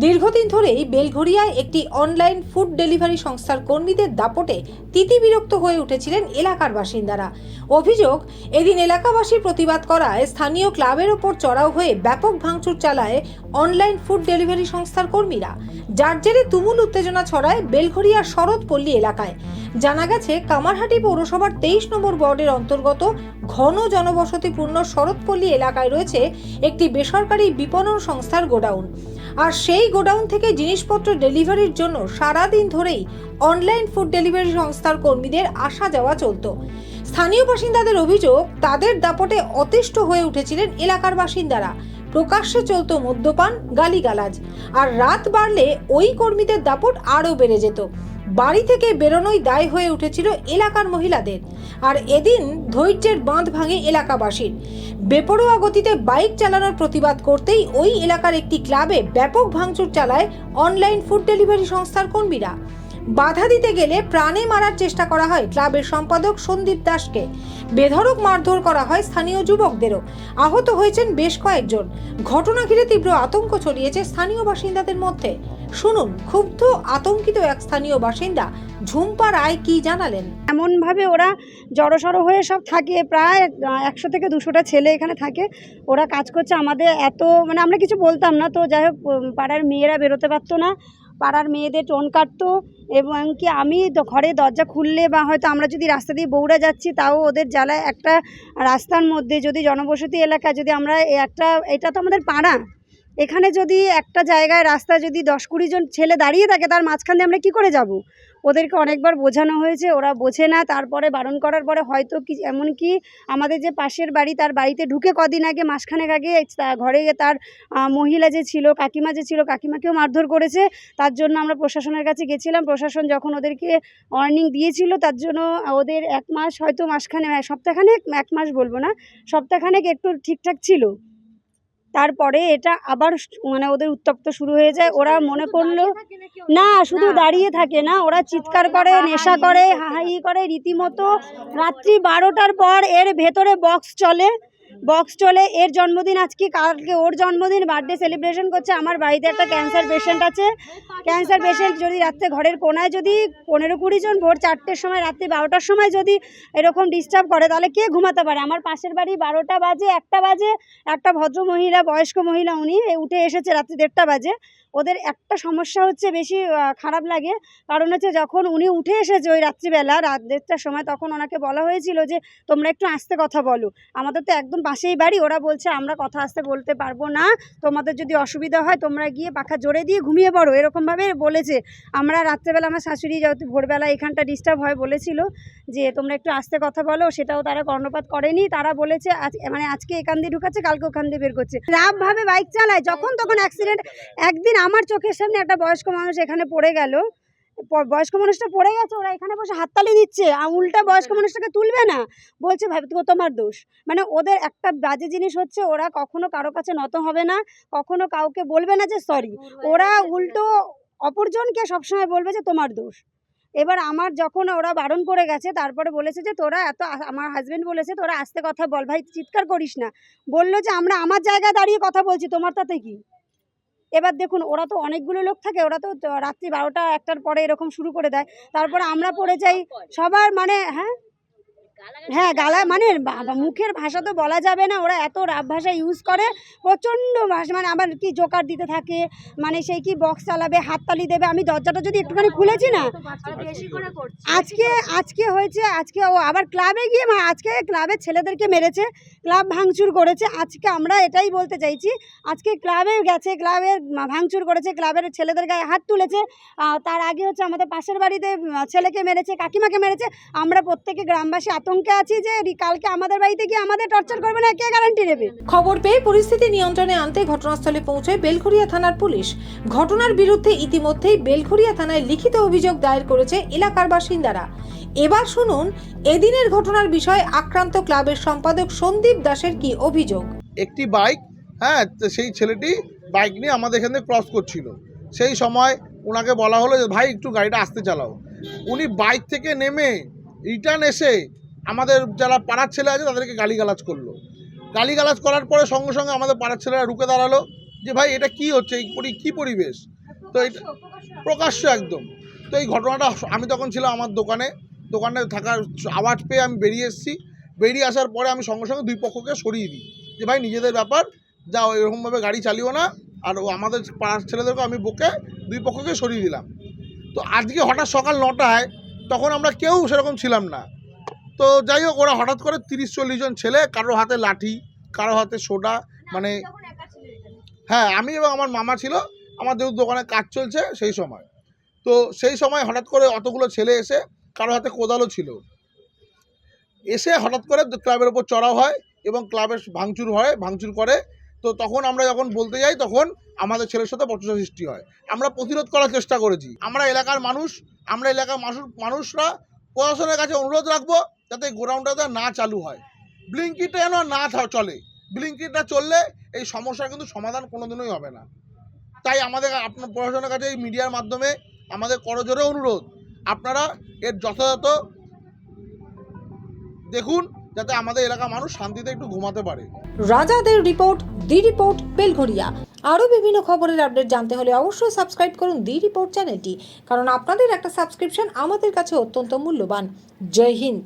দীর্ঘদিন ধরেই বেলঘরিয়ায় একটি অনলাইন ফুড ডেলিভারি সংস্থার কর্মীদের দাপটে তিতিবিরক্ত হয়ে উঠেছিলেন এলাকার বাসিন্দারা। অভিযোগ, এদিন এলাকাবাসী প্রতিবাদ করায় স্থানীয় ক্লাবের ওপর চড়াও হয়ে ব্যাপক ভাঙচুর চালায় অনলাইন ফুড ডেলিভারি সংস্থার কর্মীরা। যার জেরে তুমুল উত্তেজনা ছড়ায় বেলঘরিয়া শরৎপল্লী এলাকায়। জানা গেছে, কামারহাটি পৌরসভার তেইশ নম্বর ওয়ার্ডের অন্তর্গত ঘন জনবসতিপূর্ণ শরৎপল্লী এলাকায় রয়েছে একটি বেসরকারি বিপণন সংস্থার গোডাউন। আর সেই গোডাউন থেকে জিনিসপত্র ডেলিভারির জন্য সারাদিন ধরেই অনলাইন ফুড ডেলিভারি সংস্থার কর্মীদের আসা যাওয়া চলত। স্থানীয় বাসিন্দাদের অভিযোগ, তাদের দাপটে অতিষ্ঠ হয়ে উঠেছিলেন এলাকার বাসিন্দারা। প্রকাশ্যে চলত মদ্যপান, গালিগালাজ। আর রাত বাড়লে ওই কর্মীদের দাপট আরও বেড়ে যেত। বাড়ি থেকে বেরোনোই দায় হয়ে উঠেছিল এলাকার মহিলাদের। আর এদিন ধৈর্যের বাঁধ ভাঙে এলাকাবাসীর। বেপরোয়া গতিতে বাইক চালানোর প্রতিবাদ করতেই ওই এলাকার একটি ক্লাবে ব্যাপক ভাঙচুর চালায় অনলাইন ফুড ডেলিভারি সংস্থার কর্মীরা। বাধা দিতে গেলে প্রাণে মারার চেষ্টা করা হয় ক্লাবের সম্পাদক সন্দীপ দাসকে। বেধড়ক মারধর করা হয় স্থানীয় যুবকদেরও। আহত হয়েছেন বেশ কয়েকজন। ঘটনা ঘিরে তীব্র আতঙ্ক ছড়িয়েছে স্থানীয় বাসিন্দাদের মধ্যে। শুনুন, ক্ষুব্ধ, আতঙ্কিত এক স্থানীয় বাসিন্দা ঝুম্পা রায় কি জানালেন? এমনভাবে ওরা জড়সড় হয়ে সব থাকে, প্রায় একশো থেকে দুশোটা ছেলে এখানে থাকে। ওরা কাজ করছে আমাদের এত মানে আমরা কিছু বলতাম না তো, যাই হোক পাড়ার মেয়েরা বেরোতে পারতো না, পাড়ার মেয়েদের টোন কাটতো এবং কি আমি ঘরে দরজা খুললে বা হয়তো আমরা যদি রাস্তা দিয়ে বৌড়া যাচ্ছি, তাও ওদের জ্বালায় একটা রাস্তার মধ্যে, যদি জনবসতি এলাকা, যদি আমরা একটা, এটা তো আমাদের পাড়া। এখানে যদি একটা জায়গায় রাস্তায় যদি দশ কুড়ি জন ছেলে দাঁড়িয়ে থাকে, তার মাঝখান দিয়ে আমরা কী করে যাব? ওদেরকে অনেকবার বোঝানো হয়েছে, ওরা বোঝে না, তারপরে বারণ করার পরে হয়তো কি, এমনকি আমাদের যে পাশের বাড়ি, তার বাড়িতে ঢুকে কদিন আগে, মাসখানেক আগে ঘরে তার মহিলা যে ছিল, কাকিমা যে ছিল, কাকিমাকেও মারধর করেছে। তার জন্য আমরা প্রশাসনের কাছে গেছিলাম। প্রশাসন যখন ওদেরকে ওয়ার্নিং দিয়েছিল, তার জন্য ওদের এক মাস, হয়তো মাসখানে সপ্তাহখানেক, এক মাস বলব না, সপ্তাহখানেক একটু ঠিকঠাক ছিল। তারপরে এটা আবার মানে ওদের উত্তপ্ত শুরু হয়ে যায়। ওরা মনে করল না শুধু দাঁড়িয়ে থাকে না ওরা চিৎকার করে নেশা করে হাহাই করে রীতিমতো রাত্রি বারোটার পর এর ভেতরে বক্স চলে। বক্স চলে। এর জন্মদিন আজকে কালকে ওর জন্মদিন। বার্থডে সেলিব্রেশন করছে। আমার বাড়িতে একটা ক্যান্সার পেশেন্ট আছে। ক্যান্সার পেশেন্ট যদি রাত্রে ঘরের কোনায় যদি পনেরো কুড়ি জন ভোর চারটের সময়, রাত্রি বারোটার সময় যদি এরকম ডিস্টার্ব করে, তাহলে কে ঘুমাতে পারে? আমার পাশের বাড়ি বারোটা বাজে, একটা বাজে। একটা ভদ্র মহিলা, বয়স্ক মহিলা, উনি উঠে এসেছে রাত্রি দেড়টা বাজে। ওদের একটা সমস্যা হচ্ছে বেশি খারাপ লাগে। কারণ হচ্ছে যখন উনি উঠে এসেছে ওই রাত্রিবেলা, রাত দেড়টার সময়, তখন ওনাকে বলা হয়েছিল যে, তোমরা একটু আস্তে কথা বলো। আমাদের তো একদম পাশেই বাড়ি। ওরা বলছে, আমরা কথা আসতে বলতে পারব না। তোমাদের যদি অসুবিধা হয়, তোমরা গিয়ে পাখা জোরে দিয়ে ঘুমিয়ে পড়ো। এরকমভাবে বলেছে। আমরা রাত্রেবেলা আমার শাশুড়ি যেহেতু ভোরবেলা এখানটা ডিস্টার্ব হয় বলেছিল যে, তোমরা একটু আস্তে কথা বলো। সেটাও তারা কর্ণপাত করেনি। তারা বলেছে, আজ মানে আজকে এখান দিয়ে ঢুকাচ্ছে, কালকে ওখান দিয়ে বের করছে। রাবভাবে বাইক চালায়। যখন তখন অ্যাক্সিডেন্ট একদিন আমার চোখের সামনে একটা বয়স্ক মানুষ এখানে পড়ে গেল। বয়স্ক মানুষটা পড়ে গেছে ওরা এখানে বসে হাততালি দিচ্ছে আর উল্টা বয়স্ক মানুষটাকে তুলবে না। বলছে ভাই তো তোমার দোষ। মানে ওদের একটা বাজে জিনিস হচ্ছে ওরা কখনো কারও কাছে নত হবে না কখনো কাউকে বলবে না যে সরি। ওরা উল্টো অপরজনকে সবসময় বলবে যে তোমার দোষ। এবার আমার যখন ওরা বারণ করে গেছে তারপরে বলেছে যে তোরা এত আমার হাজব্যান্ড বলেছে তোরা আস্তে কথা বল। ভাই চিৎকার করিস না। বলল যে আমরা আমার জায়গায় দাঁড়িয়ে কথা বলছি তোমার তাতে কি? এবার দেখুন, ওরা তো অনেকগুলো লোক থাকে, ওরা তো রাত্রি বারোটা একটার পরে এরকম শুরু করে দেয়। তারপরে আমরা পড়ে যাই, সবার মানে হ্যাঁ? হ্যাঁ গালা মানে মুখের ভাষা তো বলা যাবে না, ওরা এত রাব ভাষা ইউজ করে, প্রচণ্ড ভাষা মানে আবার কি জোকার দিতে থাকে মানে সেই কি বক্স চালাবে, হাততালি দেবে, আমি দরজাটা যদি একটুখানি খুলেছি না, আজকে আজকে হয়েছে, আজকে ও আবার ক্লাবে গিয়ে মা- আজকে ক্লাবের ছেলেদেরকে মেরেছে ক্লাব ভাঙচুর করেছে, আজকে আমরা এটাই বলতে চাইছি, আজকে ক্লাবে গেছে ক্লাবে ভাঙচুর করেছে ক্লাবের ছেলেদের গায়ে হাত তুলেছে তার আগে হচ্ছে আমাদের পাশের বাড়িতে ছেলেকে মেরেছে, কাকিমাকে মেরেছে, আমরা প্রত্যেকে গ্রামবাসী আতঙ্কে আছি যে কালকে আমাদের বাড়িতে গিয়ে আমাদের টর্চার করবে না কে গ্যারান্টি নেবে? খবর পেয়ে পরিস্থিতি নিয়ন্ত্রণে আনতে ঘটনাস্থলে পৌঁছয় বেলঘরিয়া থানার পুলিশ। ঘটনার বিরুদ্ধে ইতিমধ্যেই বেলঘরিয়া থানায় লিখিত অভিযোগ দায়ের করেছে এলাকার বাসিন্দারা। এবার শুনুন এদিনের ঘটনার বিষয়ে আক্রান্ত ক্লাবের সম্পাদক সন্দীপ দাসের কি অভিযোগ? একটি বাইক হ্যাঁ তো সেই ছেলেটি বাইক নিয়ে আমাদের এখান ক্রস করছিল। সেই সময় ওনাকে বলা হলো যে ভাই একটু গাড়িটা আস্তে চালাও। উনি বাইক থেকে নেমে রিটার্ন এসে আমাদের যারা পাড়ার ছেলে আছে, তাদেরকে গালিগালাজ করল। গালিগালাজ করার পরে সঙ্গে সঙ্গে আমাদের পাড়ার ছেলেরা রুখে দাঁড়াল যে, ভাই, এটা কি হচ্ছে? এই কী পরিবেশ? তো এটা প্রকাশ্য একদম। তো এই ঘটনাটা আমি তখন ছিলাম আমার দোকানে। দোকানে থাকার আওয়াজ পেয়ে আমি বেরিয়ে এসেছি। বেরিয়ে আসার পরে আমি সঙ্গে সঙ্গে দুই পক্ষকে সরিয়ে দিই। যে, ভাই, নিজেদের ব্যাপার। যাও, এরকমভাবে গাড়ি চালিও না। আর আমাদের পাড়ার ছেলেদেরকে আমি বকে দুই পক্ষকে সরিয়ে দিলাম। তো আজকে হঠাৎ সকাল নটায় তখন আমরা কেউ সেরকম ছিলাম না। তো যাই হোক ওরা হঠাৎ করে তিরিশ চল্লিশ জন ছেলে কারও হাতে লাঠি কারও হাতে সোডা মানে হ্যাঁ আমি এবং আমার মামা ছিল আমার যেহেতু দোকানে কাজ চলছে সেই সময়। তো সেই সময় হঠাৎ করে অতগুলো ছেলে এসে কারও হাতে কোদালও ছিল। এসে হঠাৎ করে ক্লাবের ওপর চড়াও হয় এবং ক্লাবের ভাঙচুর হয় ভাঙচুর করে। তো তখন আমরা যখন বলতে যাই তখন আমাদের ছেলের সাথে বচসা সৃষ্টি হয়। আমরা প্রতিরোধ করার চেষ্টা করেছি। আমরা এলাকার মানুষ আমরা এলাকার মানুষ মানুষরা প্রশাসনের কাছে অনুরোধ রাখব যাতে গোডাউনটাতে না চালু হয়। ব্লিঙ্কিটা যেন না চলে। ব্লিঙ্কিটা চললে এই সমস্যার কিন্তু সমাধান কোনোদিনই হবে না। তাই আমাদের আপনার প্রশাসনের কাছে এই মিডিয়ার মাধ্যমে আমাদের করজোরে অনুরোধ। আপনারা এর যথাযথ দেখুন, যাতে আমাদের এলাকার মানুষ শান্তিতে একটু ঘুমাতে পারে। রাজাদের রিপোর্ট, দি রিপোর্ট বেলঘরিয়া আরও বিভিন্ন খবরের আপডেট জানতে হলে অবশ্যই সাবস্ক্রাইব করুন দি রিপোর্ট চ্যানেলটি, কারণ আপনাদের একটা সাবস্ক্রিপশন আমাদের কাছে অত্যন্ত মূল্যবান। জয় হিন্দ।